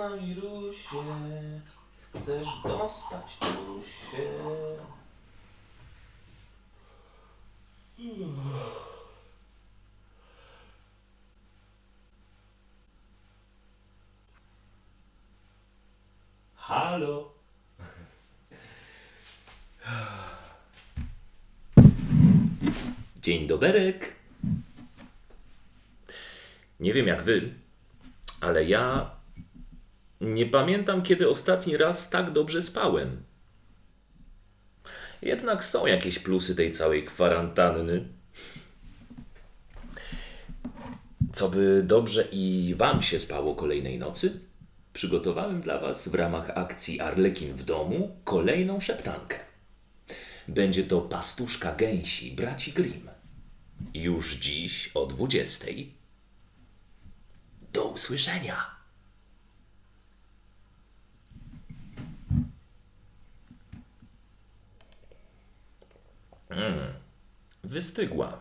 na wirusie, chcesz dostać się. Halo. Dzień doberek. Nie wiem jak wy, ale ja nie pamiętam, kiedy ostatni raz tak dobrze spałem. Jednak są jakieś plusy tej całej kwarantanny. Co by dobrze i Wam się spało kolejnej nocy, przygotowałem dla Was w ramach akcji Arlekin w domu kolejną szeptankę. Będzie to pastuszka gęsi braci Grimm. Już dziś o 20. Do usłyszenia. Mm, wystygła.